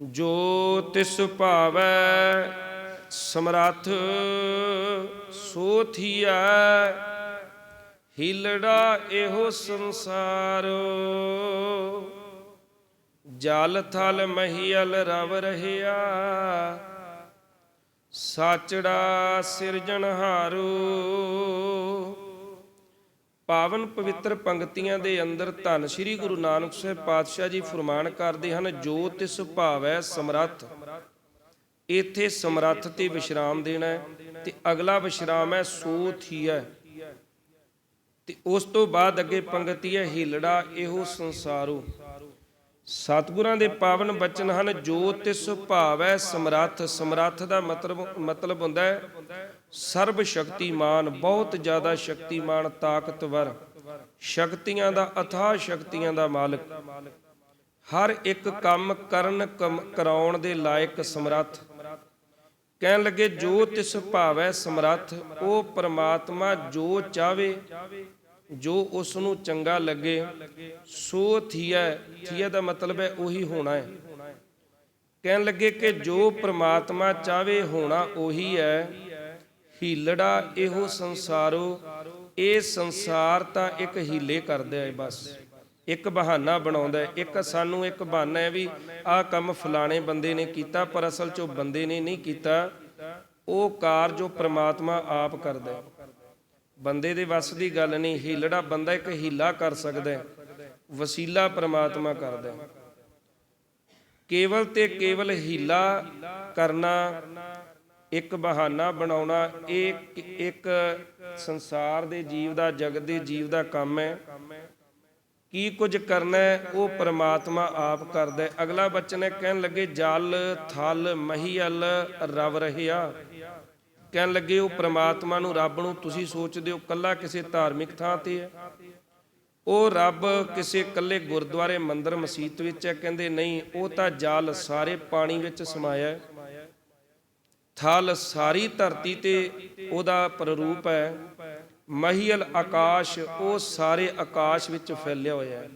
ਜੋ ਤਿਸ ਭਾਵੈ ਸਮਰੱਥ, ਸੋ ਥੀਐ ਹਿਲੜਾ ਇਹੋ ਸੰਸਾਰ। ਜਲ ਥਲ ਮਹੀਲ ਰਵ ਰਹਿਆ, ਸਾਚੜਾ ਸਿਰਜਣਹਾਰੂ। ਪਾਵਨ ਪਵਿੱਤਰ ਪੰਕਤੀਆਂ ਦੇ ਅੰਦਰ ਧੰਨ ਸ੍ਰੀ ਗੁਰੂ ਨਾਨਕ ਸਾਹਿਬ ਪਾਤਸ਼ਾਹ ਜੀ ਫਰਮਾਨ ਕਰਦੇ ਹਨ, ਜੋ ਤਿਸ ਭਾਵੈ ਸਮਰੱਥ ਇੱਥੇ ਸਮਰੱਥ ਤੇ ਵਿਸ਼ਰਾਮ ਦੇਣਾ ਹੈ ਤੇ ਅਗਲਾ ਵਿਸ਼ਰਾਮ ਹੈ ਸੋ ਥੀਐ। ਤੇ ਉਸ ਤੋਂ ਬਾਅਦ ਅੱਗੇ ਪੰਗਤੀ ਹੈ, ਹੀਲੜਾ ਇਹੋ ਸੰਸਾਰੋ। ਸਤਿਗੁਰਾਂ ਦੇ ਪਾਵਨ ਬਚਨ ਹਨ, ਜੋ ਤਿਸ ਭਾਵੈ ਸਮਰੱਥ ਸਮਰੱਥ ਦਾ ਮਤਲਬ ਮਤਲਬ ਹੁੰਦਾ ਹੈ ਸਰਬ ਸ਼ਕਤੀਮਾਨ ਬਹੁਤ ਜ਼ਿਆਦਾ ਸ਼ਕਤੀਮਾਨ, ਤਾਕਤਵਰ। ਸ਼ਕਤੀਆਂ ਦਾ, ਅਥਾਹ ਸ਼ਕਤੀਆਂ ਦਾ ਮਾਲਕ। ਹਰ ਇੱਕ ਕੰਮ ਕਰਨ ਕਰਾਉਣ ਦੇ ਲਾਇਕ ਸਮਰੱਥ। ਕਹਿਣ ਲੱਗੇ, ਜੋ ਤਿਸ ਭਾਵੈ ਸਮਰੱਥ, ਉਹ ਪ੍ਰਮਾਤਮਾ ਜੋ ਚਾਵੇ ਜੋ ਉਸ ਨੂੰ ਚੰਗਾ ਲੱਗੇ, ਸੋ ਥੀਆ ਥੀਆ ਦਾ ਮਤਲਬ ਹੈ ਉਹੀ ਹੋਣਾ ਹੈ। ਕਹਿਣ ਲੱਗੇ ਕਿ ਜੋ ਪ੍ਰਮਾਤਮਾ ਚਾਵੇ ਹੋਣਾ ਉਹੀ ਹੈ। ਹੀਲੜਾ ਇਹੋ ਸੰਸਾਰੋ, ਇਹ ਸੰਸਾਰ ਤਾਂ ਇੱਕ ਹੀਲੇ ਕਰਦਾ ਹੈ ਬਸ। ਇੱਕ ਬਹਾਨਾ ਬਣਾਉਂਦਾ ਹੈ। ਇੱਕ ਸਾਨੂੰ ਇੱਕ ਬਹਾਨਾ ਹੈ ਵੀ ਆਹ ਕੰਮ ਫਲਾਣੇ ਬੰਦੇ ਨੇ ਕੀਤਾ, ਪਰ ਅਸਲ 'ਚ ਉਹ ਬੰਦੇ ਨੇ ਨਹੀਂ ਕੀਤਾ। ਉਹ ਕਾਰ ਜੋ ਪ੍ਰਮਾਤਮਾ ਆਪ ਕਰਦਾ ਹੈ। ਬੰਦੇ ਦੇ ਵੱਸ ਦੀ ਗੱਲ ਨਹੀਂ, ਹੀਲੜਾ ਬੰਦਾ ਇੱਕ ਹੀਲਾ ਕਰ ਸਕਦਾ ਹੈ। ਵਸੀਲਾ ਪ੍ਰਮਾਤਮਾ ਕਰਦਾ ਹੈ। ਕੇਵਲ ਤੇ ਕੇਵਲ ਹੀਲਾ ਕਰਨਾ ਇੱਕ ਬਹਾਨਾ ਬਣਾਉਣਾ, ਇਹ ਇੱਕ ਸੰਸਾਰ ਦੇ ਜੀਵ ਦਾ, ਜਗਤ ਦੇ ਜੀਵ ਦਾ ਕੰਮ ਹੈ। ਕੀ ਕੁਝ ਕਰਨਾ ਉਹ ਪ੍ਰਮਾਤਮਾ ਆਪ ਕਰਦਾ ਅਗਲਾ ਬਚਨ ਹੈ, ਕਹਿਣ ਲੱਗੇ, ਜਲ, ਥਲ ਮਹੀਲ ਰਵ ਰਹਿਆ। ਕਹਿਣ ਲੱਗੇ, ਉਹ ਪ੍ਰਮਾਤਮਾ ਨੂੰ, ਰੱਬ ਨੂੰ ਤੁਸੀਂ ਸੋਚਦੇ ਹੋ, ਕੱਲਾ ਕਿਸੇ ਧਾਰਮਿਕ ਥਾਂ ਤੇ ਹੈ। ਉਹ ਰੱਬ ਕਿਸੇ ਕੱਲੇ ਗੁਰਦੁਆਰੇ ਮੰਦਰ ਮਸੀਤ ਵਿੱਚ ਹੈ। ਕਹਿੰਦੇ, ਨਹੀਂ, ਉਹ ਤਾਂ ਜਲ ਸਾਰੇ ਪਾਣੀ ਵਿੱਚ ਸਮਾਇਆ ਹੈ। ਥਲ ਸਾਰੀ ਧਰਤੀ ਤੇ ਉਹਦਾ ਪ੍ਰਰੂਪ ਹੈ। ਮਹੀਲ ਆਕਾਸ਼, ਉਹ ਸਾਰੇ ਆਕਾਸ਼ ਵਿੱਚ ਫੈਲਿਆ ਹੋਇਆ ਹੈ।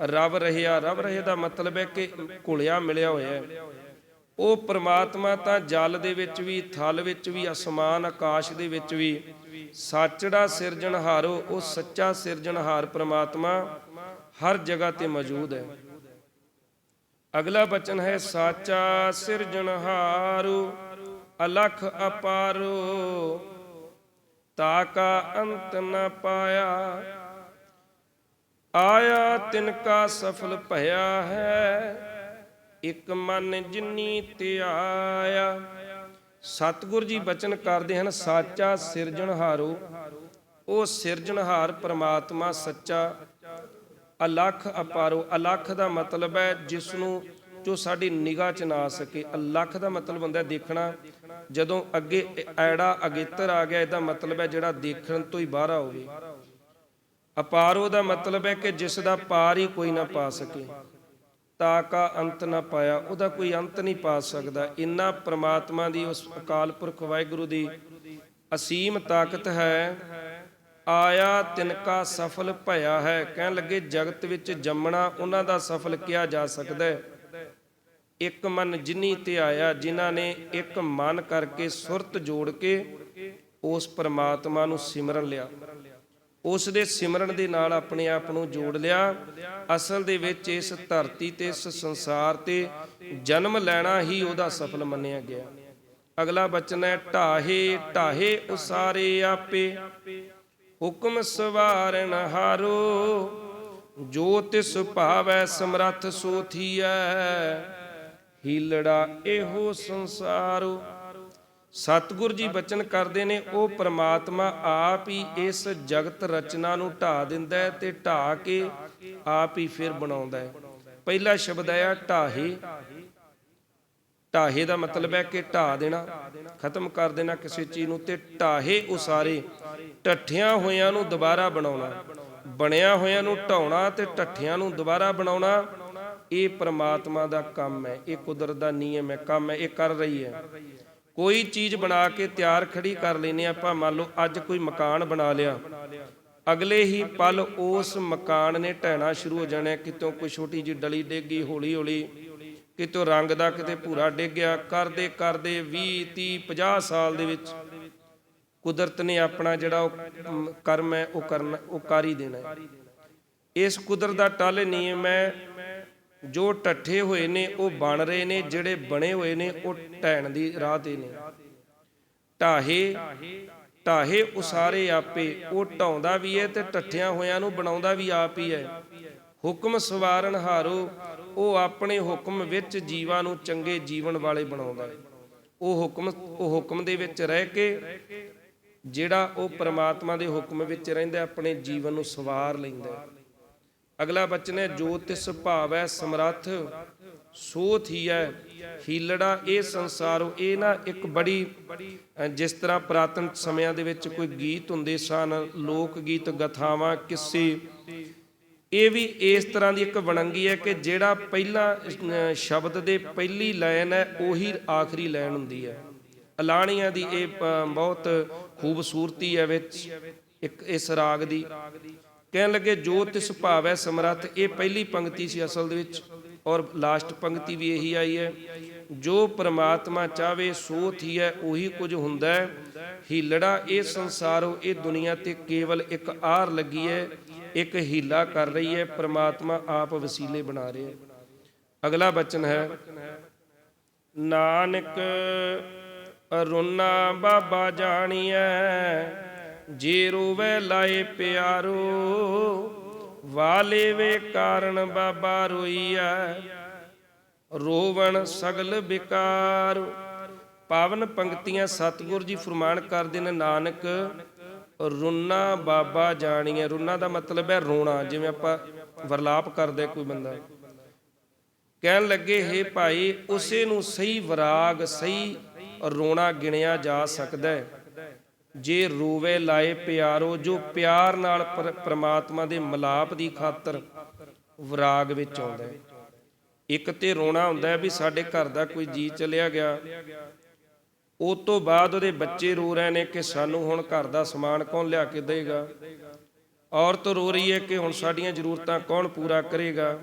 ਰਵ ਰਹਿਆ, ਰਵ ਰਹੇ ਦਾ ਮਤਲਬ ਹੈ ਕਿ ਘੁਲਿਆ ਮਿਲਿਆ ਹੋਇਆ ਹੈ। ਉਹ ਪ੍ਰਮਾਤਮਾ ਤਾਂ ਜਲ ਦੇ ਵਿੱਚ ਵੀ, ਥਲ ਵਿੱਚ ਵੀ, ਅਸਮਾਨ ਆਕਾਸ਼ ਦੇ ਵਿੱਚ ਵੀ, ਸਾਚੜਾ ਸਿਰਜਣਹਾਰੋ, ਉਹ ਸੱਚਾ ਸਿਰਜਣਹਾਰ ਪ੍ਰਮਾਤਮਾ ਹਰ ਜਗ੍ਹਾ ਤੇ ਮੌਜੂਦ ਹੈ। ਅਗਲਾ ਬਚਨ ਹੈ, ਸਾਚਾ ਸਿਰਜਣਹਾਰੂ। ਅਲਖ ਅਪਾਰੋ ਤਾਕਾ ਅੰਤ ਨ ਪਾਇਆ। ਆਇਆ ਤਿਨ ਕਾ ਸਫਲ ਭਇਆ ਹੈ, ਇਕ ਮਨ ਜਿਨੀ ਧਿਆਇਆ ਸਤਿਗੁਰ ਜੀ ਬਚਨ ਕਰਦੇ ਹਨ, ਸਾਚਾ ਸਿਰਜਣਹਾਰੋ ਉਹ ਸਿਰਜਣਹਾਰ ਪ੍ਰਮਾਤਮਾ ਸੱਚਾ। ਅਲਖ ਅਪਾਰੋ, ਅਲਖ ਦਾ ਮਤਲਬ ਹੈ ਜਿਸ ਨੂੰ ਜੋ ਸਾਡੀ ਨਿਗਾਹ ਚ ਨਾ ਸਕੇ। ਅਲਖ ਦਾ ਮਤਲਬ ਹੁੰਦਾ ਦੇਖਣਾ ਜਦੋਂ ਅੱਗੇ ਐੜਾ ਅਗੇਤਰ ਆ ਗਿਆ, ਇਹਦਾ ਮਤਲਬ ਹੈ ਜਿਹੜਾ ਦੇਖਣ ਤੋਂ ਹੀ ਬਾਹਰ ਹੋਵੇ। ਅਪਾਰੋ ਦਾ ਮਤਲਬ ਹੈ ਕਿ ਜਿਸ ਦਾ ਪਾਰ ਹੀ ਕੋਈ ਨਾ ਪਾ ਸਕੇ। ਤਾਕਾ ਅੰਤ ਨਾ ਪਾਇਆ, ਉਹਦਾ ਕੋਈ ਅੰਤ ਨਹੀਂ ਪਾ ਸਕਦਾ। ਇੰਨਾ ਪ੍ਰਮਾਤਮਾ ਦੀ ਉਸ ਅਕਾਲ ਪੁਰਖ ਵਾਹਿਗੁਰੂ ਦੀ ਅਸੀਮ ਤਾਕਤ ਹੈ, ਆਇਆ ਤਿਨਕਾ ਸਫਲ ਭਇਆ ਹੈ। ਕਹਿਣ ਲੱਗੇ, ਜਗਤ ਵਿੱਚ ਜੰਮਣਾ, ਉਹਨਾਂ ਦਾ ਸਫਲ ਕਿਹਾ ਜਾ ਸਕਦਾ ਹੈ। ਇੱਕ ਮਨ ਜਿਨੀ ਤੇ ਆਇਆ ਜਿਨ੍ਹਾਂ ਨੇ ਇੱਕ ਮਨ ਕਰਕੇ ਸੁਰਤ ਜੋੜ ਕੇ ਉਸ ਪਰਮਾਤਮਾ ਨੂੰ ਸਿਮਰਨ ਲਿਆ। ਉਸ ਦੇ ਸਿਮਰਨ ਦੇ ਨਾਲ ਆਪਣੇ ਆਪ ਨੂੰ ਜੋੜ ਲਿਆ। ਅਸਲ ਦੇ ਵਿੱਚ ਇਸ ਧਰਤੀ ਤੇ, ਇਸ ਸੰਸਾਰ ਤੇ ਜਨਮ ਲੈਣਾ ਹੀ ਉਹਦਾ ਸਫਲ ਮੰਨਿਆ ਗਿਆ। ਅਗਲਾ ਬਚਨ ਹੈ, ਢਾਹੇ ਢਾਹੇ ਉਸਾਰੇ ਆਪੇ, ਹੁਕਮ ਸਵਾਰਨ ਹਾਰੋ, ਜੋ ਤਿਸ ਭਾਵੈ ਸਮਰੱਥ ਸੋ ਥੀਐ ਹੀਲੜਾ ਇਹੋ ਸੰਸਾਰੋ। ਸਤਿਗੁਰ ਜੀ ਬਚਨ ਕਰਦੇ ਨੇ, ਉਹ ਪ੍ਰਮਾਤਮਾ ਆਪ ਹੀ ਇਸ ਜਗਤ ਰਚਨਾ ਨੂੰ ਢਾ ਦਿੰਦਾ ਹੈ ਤੇ ਢਾ ਕੇ ਆਪ ਹੀ ਫਿਰ ਬਣਾਉਂਦਾ ਹੈ। ਪਹਿਲਾ ਸ਼ਬਦ ਆਇਆ ਢਾਹੇ। ਢਾਹੇ ਦਾ ਮਤਲਬ ਹੈ ਕਿ ਢਾ ਦੇਣਾ, ਖਤਮ ਕਰ ਦੇਣਾ ਕਿਸੇ ਚੀਜ਼ ਨੂੰ ਤੇ ਢਾਹੇ ਉਸਾਰੇ। ਟੱਠਿਆਂ ਹੋਇਆਂ ਨੂੰ ਦੁਬਾਰਾ ਬਣਾਉਣਾ, ਬਣਿਆ ਹੋਇਆਂ ਨੂੰ ਢਾਉਣਾ ਤੇ ਟੱਠਿਆਂ ਨੂੰ ਦੁਬਾਰਾ ਬਣਾਉਣਾ। ਇਹ ਪ੍ਰਮਾਤਮਾ ਦਾ ਕੰਮ ਹੈ, ਇਹ ਕੁਦਰਤ ਦਾ ਨਿਯਮ ਹੈ, ਕੰਮ ਹੈ, ਇਹ ਕਰ ਰਹੀ ਹੈ। ਕੋਈ ਚੀਜ਼ ਬਣਾ ਕੇ ਤਿਆਰ ਖੜੀ ਕਰ ਲੈਨੇ ਆਪਾਂ ਮੰਨ ਲਓ ਅੱਜ ਕੋਈ ਮਕਾਨ ਬਣਾ ਲਿਆ। ਅਗਲੇ ਹੀ ਪਲ ਉਸ ਮਕਾਨ ਨੇ ਢਹਿਣਾ ਸ਼ੁਰੂ ਹੋ ਜਾਣਾ, ਕਿਤੋਂ ਕੋਈ ਛੋਟੀ ਜਿਹੀ ਡਲੀ ਡੇਗੀ ਹੌਲੀ ਹੌਲੀ ਕਿਤੋਂ ਰੰਗ ਦਾ ਕਿਤੇ ਭੂਰਾ ਡਿੱਗ ਗਿਆ, ਕਰਦੇ ਕਰਦੇ 20 30 50 ਸਾਲ ਦੇ ਵਿੱਚ ਕੁਦਰਤ ਨੇ ਆਪਣਾ ਜਿਹੜਾ ਉਹ ਕਰਮ ਹੈ, ਉਹ ਕਰਨਾ, ਉਹ ਕਰ ਹੀ ਦੇਣਾ ਇਸ ਕੁਦਰਤ ਦਾ ਟਲ ਨਿਯਮ ਹੈ ਜੋ ਟੱਠੇ ਹੋਏ ਨੇ, ਉਹ ਬਣ ਰਹੇ ਨੇ, ਜਿਹੜੇ ਬਣੇ ਹੋਏ ਨੇ, ਉਹ ਢਹਿਣ ਦੀ ਰਾਹ ਤੇ ਨੇ। ਢਾਹੇ ਢਾਹੇ ਉਸਾਰੇ ਆਪੇ, ਉਹ ਢਾਉਂਦਾ ਵੀ ਹੈ ਤੇ ਟੱਠਿਆਂ ਹੋਇਆਂ ਨੂੰ ਬਣਾਉਂਦਾ ਵੀ ਆਪ ਹੀ ਹੈ। ਹੁਕਮ ਸਵਾਰਨ ਹਾਰੋ, ਉਹ ਆਪਣੇ ਹੁਕਮ ਵਿੱਚ ਜੀਵਾਂ ਨੂੰ ਚੰਗੇ ਜੀਵਨ ਵਾਲੇ ਬਣਾਉਂਦਾ ਹੈ। ਉਹ ਹੁਕਮ ਉਹ ਹੁਕਮ ਦੇ ਵਿੱਚ ਰਹਿ ਕੇ, ਜਿਹੜਾ ਉਹ ਪ੍ਰਮਾਤਮਾ ਦੇ ਹੁਕਮ ਵਿੱਚ ਰਹਿੰਦਾ ਆਪਣੇ ਜੀਵਨ ਨੂੰ ਸਵਾਰ ਲੈਂਦਾ ਹੈ। ਅਗਲਾ ਬਚਨ ਹੈ, ਜੋ ਤਿਸ ਭਾਵੈ ਸਮਰੱਥ, ਸੋ ਥੀਐ ਹੀਲੜਾ ਇਹ ਸੰਸਾਰੋ, ਇਹ ਨਾ ਇੱਕ ਬੜੀ ਜਿਸ ਤਰ੍ਹਾਂ ਪੁਰਾਤਨ ਸਮਿਆਂ ਦੇ ਵਿੱਚ ਕੋਈ ਗੀਤ ਹੁੰਦੇ ਸਨ, ਲੋਕ ਗੀਤ ਗਥਾਵਾਂ, ਕਿੱਸੇ। ਇਹ ਵੀ ਇਸ ਤਰ੍ਹਾਂ ਦੀ ਇੱਕ ਵਣੰਗੀ ਹੈ ਕਿ ਜਿਹੜਾ ਪਹਿਲਾ ਸ਼ਬਦ ਦੇ ਪਹਿਲੀ ਲਾਈਨ ਹੈ, ਉਹੀ ਆਖਰੀ ਲਾਈਨ ਹੁੰਦੀ ਹੈ। ਅਲਾਣੀਆਂ ਦੀ ਇਹ ਬਹੁਤ ਖੂਬਸੂਰਤੀ ਹੈ ਵਿੱਚ, ਇੱਕ ਇਸ ਰਾਗ ਦੀ। ਕਹਿਣ ਲੱਗੇ, ਜੋ ਤਿਸ ਭਾਵੈ ਸਮਰੱਥ, ਇਹ ਪਹਿਲੀ ਪੰਕਤੀ ਸੀ ਅਸਲ ਦੇ ਵਿੱਚ, ਔਰ ਲਾਸਟ ਪੰਕਤੀ ਵੀ ਇਹੀ ਆਈ ਹੈ। ਜੋ ਪ੍ਰਮਾਤਮਾ ਚਾਵੇ ਸੋ ਥੀਐ ਉਹੀ ਕੁਝ ਹੁੰਦਾ ਹੈ। ਹੀਲੜਾ, ਇਹ ਸੰਸਾਰੋ, ਇਹ ਦੁਨੀਆ ਤੇ ਕੇਵਲ ਇੱਕ ਆਰ ਲੱਗੀ ਹੈ, ਇੱਕ ਹੀਲਾ ਕਰ ਰਹੀ ਹੈ, ਪ੍ਰਮਾਤਮਾ ਆਪ ਵਸੀਲੇ ਬਣਾ ਰਿਹਾ ਹੈ। ਅਗਲਾ ਬਚਨ ਹੈ, ਨਾਨਕ ਰੁਨਾ ਬਾਬਾ ਜਾਣੀਐ ਜੇ ਰੋਵੇ ਲਾਏ ਪਿਆਰੋ, ਵਾਲੇ ਵੇ ਕਾਰਨ ਬਾਬਾ ਰੋਈਐ। ਰੋਵਣ ਸਗਲ ਬਿਕਾਰ। ਪਾਵਨ ਪੰਕਤੀਆਂ ਸਤਿਗੁਰ ਜੀ ਫਰਮਾਨ ਕਰਦੇ ਨੇ, ਨਾਨਕ, ਰੁਨਾ ਬਾਬਾ ਜਾਣੀਐ। ਰੁਨਾ ਦਾ ਮਤਲਬ ਹੈ ਰੋਣਾ, ਜਿਵੇਂ ਆਪਾਂ ਵਰਲਾਪ ਕਰਦੇ ਕੋਈ ਬੰਦਾ। ਕਹਿਣ ਲੱਗੇ, ਹੈ ਭਾਈ, ਉਸੇ ਨੂੰ ਸਹੀ ਵਿਰਾਗ, ਸਹੀ ਰੋਣਾ ਗਿਣਿਆ ਜਾ ਸਕਦਾ ਹੈ। ਜੇ ਰੋਵੇ ਲਾਏ ਪਿਆਰੋ, ਜੋ ਪਿਆਰ ਨਾਲ ਪਰ- ਪ੍ਰਮਾਤਮਾ ਦੇ ਮਲਾਪ ਦੀ ਖਾਤਰ ਵਿਰਾਗ ਵਿੱਚ ਆਉਂਦਾ ਹੈ। ਇੱਕ ਤੇ ਰੋਣਾ ਹੁੰਦਾ ਹੈ ਵੀ ਸਾਡੇ ਘਰ ਦਾ ਕੋਈ ਜੀ ਚਲਿਆ ਗਿਆ। ਉਸ ਤੋਂ ਬਾਅਦ ਉਹਦੇ ਬੱਚੇ ਰੋ ਰਹੇ ਨੇ ਕਿ ਸਾਨੂੰ ਹੁਣ ਘਰ ਦਾ ਸਮਾਨ ਕੌਣ ਲਿਆ ਕੇ ਦੇਗਾ ਔਰਤ ਰੋ ਰਹੀ ਹੈ ਕਿ ਹੁਣ ਸਾਡੀਆਂ ਜ਼ਰੂਰਤਾਂ ਕੌਣ ਪੂਰਾ ਕਰੇਗਾ?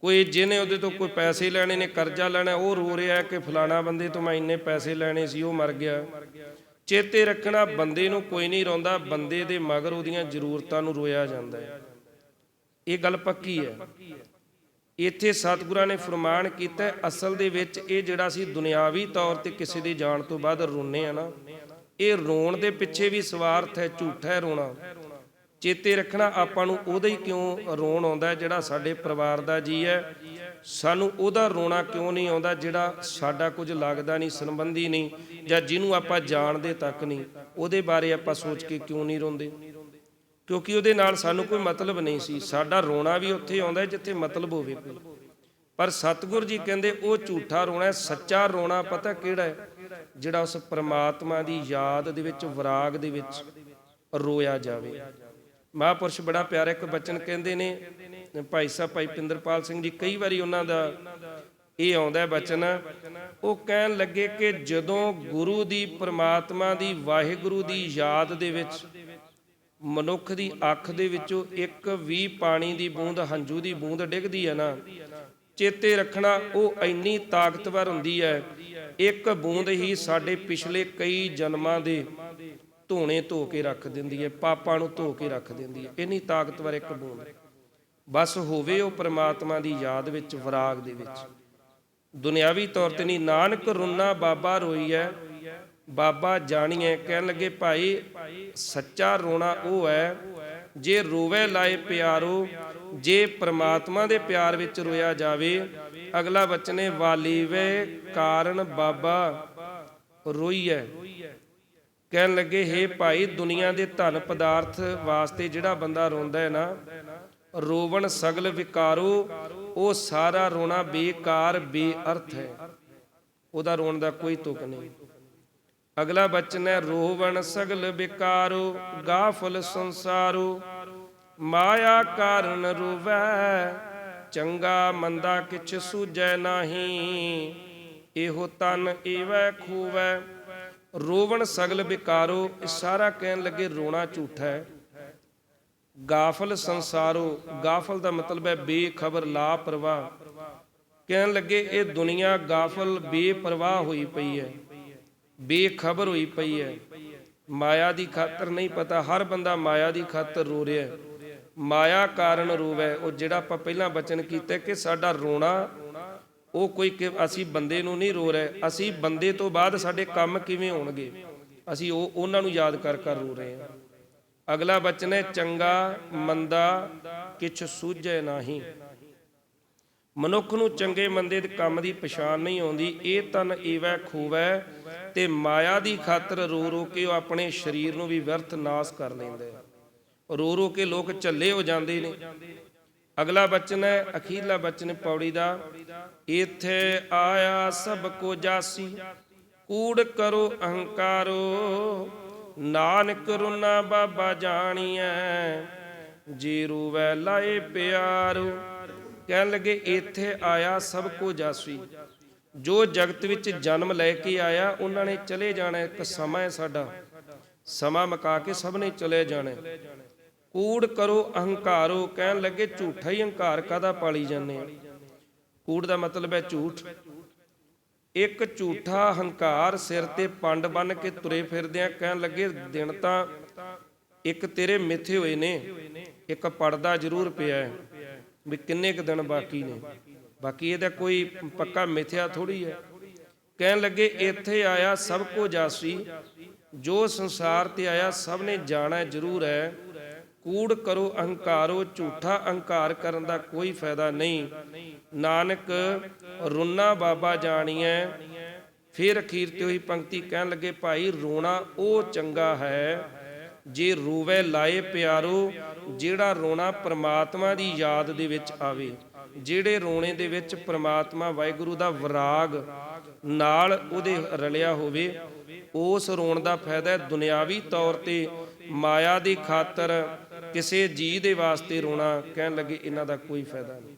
ਕੋਈ ਜਿਹਨੇ ਉਹਦੇ ਤੋਂ ਕੋਈ ਪੈਸੇ ਲੈਣੇ ਨੇ, ਕਰਜ਼ਾ ਲੈਣਾ, ਉਹ ਰੋ ਰਿਹਾ ਕਿ ਫਲਾਣਾ ਬੰਦੇ ਤੋਂ ਮੈਂ ਇੰਨੇ ਪੈਸੇ ਲੈਣੇ ਸੀ, ਉਹ ਮਰ ਗਿਆ। ਚੇਤੇ ਰੱਖਣਾ ਬੰਦੇ ਨੂੰ ਕੋਈ ਨਹੀਂ ਰੋਂਦਾ, ਬੰਦੇ ਦੇ ਮਗਰ ਉਹਦੀਆਂ ਜ਼ਰੂਰਤਾਂ ਨੂੰ ਰੋਇਆ ਜਾਂਦਾ ਹੈ। ਇਹ ਗੱਲ ਪੱਕੀ ਹੈ। ਇੱਥੇ ਸਤਿਗੁਰਾਂ ਨੇ ਫਰਮਾਨ ਕੀਤਾ ਅਸਲ ਦੇ ਵਿੱਚ ਇਹ ਜਿਹੜਾ ਸੀ ਦੁਨਿਆਵੀ ਤੌਰ ਤੇ ਕਿਸੇ ਦੀ ਜਾਣ ਤੋਂ ਬਾਅਦ ਰੋਨੇ ਆ ਨਾ, ਇਹ ਰੋਣ ਦੇ ਪਿੱਛੇ ਵੀ ਸਵਾਰਥ ਹੈ, ਝੂਠਾ ਹੈ ਰੋਣਾ। ਚੇਤੇ ਰੱਖਣਾ ਆਪਾਂ ਨੂੰ ਉਹਦੇ ਹੀ ਕਿਉਂ ਰੋਣ ਆਉਂਦਾ ਜਿਹੜਾ ਸਾਡੇ ਪਰਿਵਾਰ ਦਾ ਜੀ ਹੈ ਸਾਨੂੰ ਉਹਦਾ ਰੋਣਾ ਕਿਉਂ ਨਹੀਂ ਆਉਂਦਾ ਜਿਹੜਾ ਸਾਡਾ ਕੁਝ ਲੱਗਦਾ ਨਹੀਂ, ਸੰਬੰਧੀ ਨਹੀਂ ਜਾਂ ਜਿਹਨੂੰ ਆਪਾਂ ਜਾਣਦੇ ਤੱਕ ਨਹੀਂ? ਉਹਦੇ ਬਾਰੇ ਆਪਾਂ ਸੋਚ ਕੇ ਕਿਉਂ ਨਹੀਂ ਰੋਂਦੇ? ਕਿਉਂਕਿ ਉਹਦੇ ਨਾਲ ਸਾਨੂੰ ਕੋਈ ਮਤਲਬ ਨਹੀਂ ਸੀ। ਸਾਡਾ ਰੋਣਾ ਵੀ ਉੱਥੇ ਆਉਂਦਾ ਜਿੱਥੇ ਮਤਲਬ ਹੋਵੇ ਕੋਈ। ਪਰ ਸਤਿਗੁਰ ਜੀ ਕਹਿੰਦੇ ਉਹ ਝੂਠਾ ਰੋਣਾ ਸੱਚਾ ਰੋਣਾ ਪਤਾ ਕਿਹੜਾ ਹੈ? ਜਿਹੜਾ ਉਸ ਪ੍ਰਮਾਤਮਾ ਦੀ ਯਾਦ ਦੇ ਵਿੱਚ, ਵਿਰਾਗ ਦੇ ਵਿੱਚ ਰੋਇਆ ਜਾਵੇ। ਮਹਾਪੁਰਸ਼ ਬੜਾ ਪਿਆਰਾ ਇੱਕ ਬਚਨ ਕਹਿੰਦੇ ਨੇ ਭਾਈ ਸਾਹਿਬ, ਭਾਈ ਪਿੰਦਰਪਾਲ ਸਿੰਘ ਜੀ, ਕਈ ਵਾਰੀ ਉਹਨਾਂ ਦਾ ਇਹ ਆਉਂਦਾ ਬਚਨ, ਉਹ ਕਹਿਣ ਲੱਗੇ ਕਿ ਜਦੋਂ ਗੁਰੂ ਦੀ ਪ੍ਰਮਾਤਮਾ ਦੀ, ਵਾਹਿਗੁਰੂ ਦੀ ਯਾਦ ਦੇ ਵਿੱਚ, ਮਨੁੱਖ ਦੀ ਅੱਖ ਦੇ ਵਿੱਚੋਂ ਇੱਕ ਵੀ ਪਾਣੀ ਦੀ ਬੂੰਦ, ਹੰਝੂ ਦੀ ਬੂੰਦ ਡਿੱਗਦੀ ਹੈ ਨਾ, ਚੇਤੇ ਰੱਖਣਾ ਉਹ ਇੰਨੀ ਤਾਕਤਵਰ ਹੁੰਦੀ ਹੈ, ਇੱਕ ਬੂੰਦ ਹੀ ਸਾਡੇ ਪਿਛਲੇ ਕਈ ਜਨਮਾਂ ਦੇ ਧੋਣੇ ਧੋ ਕੇ ਰੱਖ ਦਿੰਦੀ ਹੈ, ਪਾਪਾਂ ਨੂੰ ਧੋ ਕੇ ਰੱਖ ਦਿੰਦੀ ਹੈ, ਇੰਨੀ ਤਾਕਤਵਰ ਇੱਕ ਬੂੰਦ। ਬਸ ਹੋਵੇ ਉਹ ਪ੍ਰਮਾਤਮਾ ਦੀ ਯਾਦ ਵਿੱਚ, ਵਿਰਾਗ ਦੇ ਵਿੱਚ। ਦੁਨਿਆਵੀ ਤੌਰ ਤੇ ਨਹੀਂ, ਨਾਨਕ ਰੁੰਨਾ ਬਾਬਾ ਰੋਈ ਬਾਬਾ ਜਾਣੀਏ ਕਹਿਣ ਲੱਗੇ, ਭਾਈ, ਸੱਚਾ ਰੋਣਾ ਉਹ ਹੈ ਜੇ ਰੋਵੇ ਲਾਏ ਪਿਆਰੋ, ਜੇ ਪ੍ਰਮਾਤਮਾ ਦੇ ਪਿਆਰ ਵਿੱਚ ਰੋਇਆ ਜਾਵੇ, ਅਗਲਾ ਬਚਨੇ ਵਾਲੀ ਵੇ ਕਾਰਨ ਬਾਬਾ ਰੋਈਐ। ਕਹਿਣ ਲੱਗੇ, ਹੇ ਭਾਈ, ਦੁਨੀਆ ਦੇ ਧਨ ਪਦਾਰਥ ਵਾਸਤੇ ਜਿਹੜਾ ਬੰਦਾ ਰੋਂਦਾ ਹੈ ਨਾ ਰੋਵਣ ਸਗਲ ਵਿਕਾਰੋ, ਉਹ ਸਾਰਾ ਰੋਣਾ ਬੇਕਾਰ ਬੇਅਰਥ ਹੈ। ਉਹਦਾ ਰੋਣ ਦਾ ਕੋਈ ਤੁਕ ਨਹੀਂ। ਅਗਲਾ ਬਚਨ ਹੈ, ਰੋਵਣ ਸਗਲ ਵਿਕਾਰੋ ਗਾਫਲ ਸੰਸਾਰੋ। ਮਾਇਆ ਕਾਰਨ ਰੁਵੈ, ਚੰਗਾ ਮੰਦਾ ਕਿਛ ਸੂਝੈ ਨਾਹੀ। ਇਹੋ ਤਨ ਏਵੈ, ਖੂਵੈ। ਰੋਵਣ ਸਗਲ ਵਿਕਾਰੋ, ਇਹ ਸਾਰਾ ਕਹਿਣ ਲੱਗੇ ਰੋਣਾ ਝੂਠਾ ਹੈ। ਗਾਫਲ ਸੰਸਾਰੋ, ਗਾਫਲ ਦਾ ਮਤਲਬ ਹੈ ਬੇਖਬਰ, ਲਾਪਰਵਾਹ। ਕਹਿਣ ਲੱਗੇ, ਇਹ ਦੁਨੀਆ ਗਾਫਲ ਬੇਪਰਵਾਹ ਹੋਈ ਪਈ ਹੈ, ਬੇਖਬਰ ਹੋਈ ਪਈ ਹੈ। ਮਾਇਆ ਦੀ ਖਾਤਰ ਨਹੀਂ ਪਤਾ, ਹਰ ਬੰਦਾ ਮਾਇਆ ਦੀ ਖਾਤਰ ਰੋ ਰਿਹਾ ਹੈ। ਮਾਇਆ ਕਾਰਨ ਰੋਵੇ, ਉਹ ਜਿਹੜਾ ਆਪਾਂ ਪਹਿਲਾਂ ਬਚਨ ਕੀਤਾ ਕਿ ਸਾਡਾ ਰੋਣਾ, ਉਹ ਕੋਈ ਕਿ ਅਸੀਂ ਬੰਦੇ ਨੂੰ ਨਹੀਂ ਰੋ ਰਹੇ, ਅਸੀਂ ਬੰਦੇ ਤੋਂ ਬਾਅਦ ਸਾਡੇ ਕੰਮ ਕਿਵੇਂ ਹੋਣਗੇ? ਅਸੀਂ ਉਹ, ਉਹਨਾਂ ਨੂੰ ਯਾਦ ਕਰ ਕਰ ਰੋ ਰਹੇ ਹਾਂ। ਅਗਲਾ ਬਚਨ ਹੈ, ਚੰਗਾ, ਮੰਦਾ, ਕਿਛ ਸੂਝੈ ਨਾਹੀ। ਮਨੁੱਖ ਨੂੰ ਚੰਗੇ ਮੰਦੇ ਦੇ ਕੰਮ ਦੀ ਪਛਾਣ ਨਹੀਂ ਆਉਂਦੀ, ਇਹ ਤਨ ਈਵੈ ਖੂਵੈ ਤੇ ਮਾਇਆ ਦੀ ਖਾਤਰ ਰੋ ਰੋ ਕੇ ਉਹ ਆਪਣੇ ਸਰੀਰ ਨੂੰ ਵੀ ਵਿਅਰਥ ਨਾਸ ਕਰ ਲੈਂਦੇ ਰੋ ਰੋ ਕੇ ਲੋਕ ਝੱਲੇ ਹੋ ਜਾਂਦੇ ਨੇ। ਅਗਲਾ ਬਚਨ ਹੈ, ਅਖੀਰਲਾ ਬਚਨ ਪੌੜੀ ਦਾ। ਇਥੇ ਆਇਆ ਸਭ ਕੋ ਜਾਸੀ, ਕੂੜ ਕਰੋ, ਅਹੰਕਾਰੋ। ਨਾਨਕ ਰੁਨਾ ਬਾਬਾ ਜਾਣੀਐ ਜੀ ਰੂਵੈ ਲਾਏ ਪਿਆਰੋ। ਕਹਿਣ ਲੱਗੇ, ਇੱਥੇ ਆਇਆ ਸਭ ਕੋ ਜਾਸੀ ਜੋ ਜਗਤ ਵਿੱਚ ਜਨਮ ਲੈ ਕੇ ਆਇਆ, ਉਹਨਾਂ ਨੇ ਚਲੇ ਜਾਣਾ, ਇੱਕ ਸਮਾਂ ਹੈ ਸਾਡਾ। ਸਮਾਂ ਮਕਾ ਕੇ ਸਭ ਨੇ ਚਲੇ ਜਾਣਾ। ਕੂੜ ਕਰੋ, ਅਹੰਕਾਰੋ, ਕਹਿਣ ਲੱਗੇ, ਝੂਠਾ ਹੀ ਅਹੰਕਾਰ ਕਾਦਾ ਪਾਲੀ ਜਾਂਦੇ ਆ? ਕੂੜ ਦਾ ਮਤਲਬ ਹੈ ਝੂਠ। ਇੱਕ ਝੂਠਾ ਹੰਕਾਰ ਸਿਰ ਤੇ ਪੰਡ ਬੰਨ ਕੇ ਤੁਰੇ ਫਿਰਦਿਆਂ ਕਹਿਣ ਲੱਗੇ, ਦਿਨ ਤਾਂ ਇੱਕ ਤੇਰੇ ਮਿੱਥੇ ਹੋਏ ਨੇ, ਇੱਕ ਪੜਦਾ ਜ਼ਰੂਰ ਪਿਆ ਹੈ, ਵੀ ਕਿੰਨੇ ਕੁ ਦਿਨ ਬਾਕੀ ਨੇ। ਬਾਕੀ ਇਹਦਾ ਕੋਈ ਪੱਕਾ ਮਿਥਿਆ ਥੋੜੀ ਹੈ। ਕਹਿਣ ਲੱਗੇ, ਇੱਥੇ ਆਇਆ ਸਭ ਕੋ ਜਾਸੀ, ਜੋ ਸੰਸਾਰ ਤੇ ਆਇਆ ਸਭ ਨੇ ਜਾਣਾ ਜ਼ਰੂਰ ਹੈ ਕੂੜ ਕਰੋ ਅਹੰਕਾਰੋ, ਝੂਠਾ ਅਹੰਕਾਰ ਕਰਨ ਦਾ ਕੋਈ ਫਾਇਦਾ ਨਹੀਂ। ਨਾਨਕ, ਰੁਨਾ ਬਾਬਾ ਜਾਣੀਐ। ਫਿਰ ਅਖੀਰ ਤੇ ਉਹੀ ਪੰਕਤੀ ਕਹਿਣ ਲੱਗੇ, ਭਾਈ, ਰੋਣਾ ਉਹ ਚੰਗਾ ਹੈ ਜੇ ਰੋਵੇ ਲਾਏ ਪਿਆਰੋ, ਜਿਹੜਾ ਰੋਣਾ ਪ੍ਰਮਾਤਮਾ ਦੀ ਯਾਦ ਦੇ ਵਿੱਚ ਆਵੇ। ਜਿਹੜੇ ਰੋਣੇ ਦੇ ਵਿੱਚ ਪ੍ਰਮਾਤਮਾ ਵਾਹਿਗੁਰੂ ਦਾ ਵਿਰਾਗ ਨਾਲ ਉਹਦੇ ਰਲਿਆ ਹੋਵੇ, ਉਸ ਰੋਣ ਦਾ ਫਾਇਦਾ ਦੁਨਿਆਵੀ ਤੌਰ ਤੇ ਮਾਇਆ ਦੀ ਖਾਤਰ ਕਿਸੇ ਜੀ ਦੇ ਵਾਸਤੇ ਰੋਣਾ ਕਹਿਣ ਲੱਗੇ ਇਹਨਾਂ ਦਾ ਕੋਈ ਫਾਇਦਾ ਨਹੀਂ।